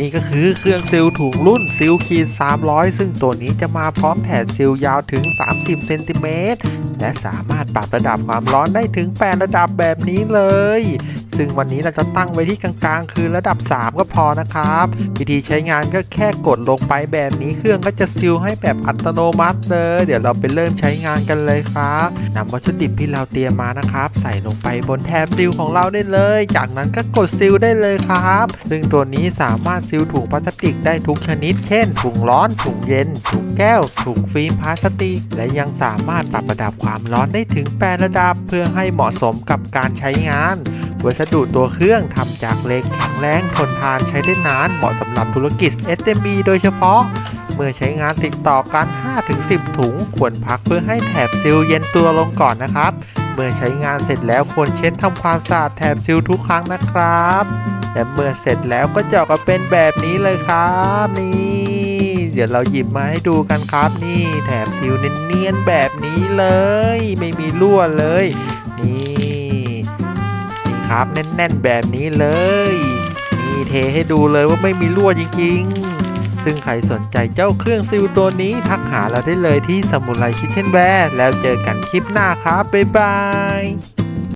นี่ก็คือเครื่องซิลถุงรุ่นซิลคีด300 ซึ่งตัวนี้จะมาพร้อมแถบซิลยาวถึง 30เซนติเมตรและสามารถปรับระดับความร้อนได้ถึง 8 ระดับแบบนี้เลย ซึ่งวันนี้เราจะตั้งไว้ที่กลางๆ คือระดับ 3 ก็พอนะครับ วิธีใช้งานก็แค่กดลงไปแบบนี้เครื่องก็จะซิลให้แบบอัตโนมัติเลย เดี๋ยวเราไปเริ่มใช้งานกันเลยครับนำวัตถุดิบที่เราเตรียมมานะครับ ใส่ลงไปบนแถบซิลของเราได้เลย จากนั้นก็กดซิลได้เลยครับ ซึ่งตัวนี้สามารถซิลถุงพลาสติกได้ทุกชนิด เช่นถุงร้อนถุงเย็นถุงแก้วถุงฟิล์มพลาสติก และยังสามารถปรับระดับความร้อนได้ถึง 8 ระดับ เพื่อให้เหมาะสมกับการใช้งาน วัสดุตัวเครื่องทำจากเหล็กแข็งแรงทนทานใช้ได้นานเหมาะสำหรับธุรกิจ SMB โดยเฉพาะ เมื่อใช้งานติดต่อกัน 5-10 ถุง ควรพักเพื่อให้แถบซิลเย็นตัวลงก่อนนะครับ เมื่อใช้งานเสร็จแล้วควรเช็ดทำความสะอาดแถบซิลทุกครั้งนะครับ และเมื่อเสร็จแล้วก็จะออกมาเป็นแบบนี้เลยครับนี่เดี๋ยวเราหยิบมาให้ดูกันครับนี่แถบซิลเนียนๆแบบนี้เลย ไม่มีรั่วเลย นี่ ครับ แน่นๆแบบนี้เลย นี่เทให้ดูเลยว่าไม่มีรั่วจริงๆ ซึ่งใครสนใจเจ้าเครื่องซิลตัวนี้ทักหาเราได้เลยที่สมุไรคิทเช่นแวร์แล้วเจอกันคลิปหน้าครับบ๊ายบาย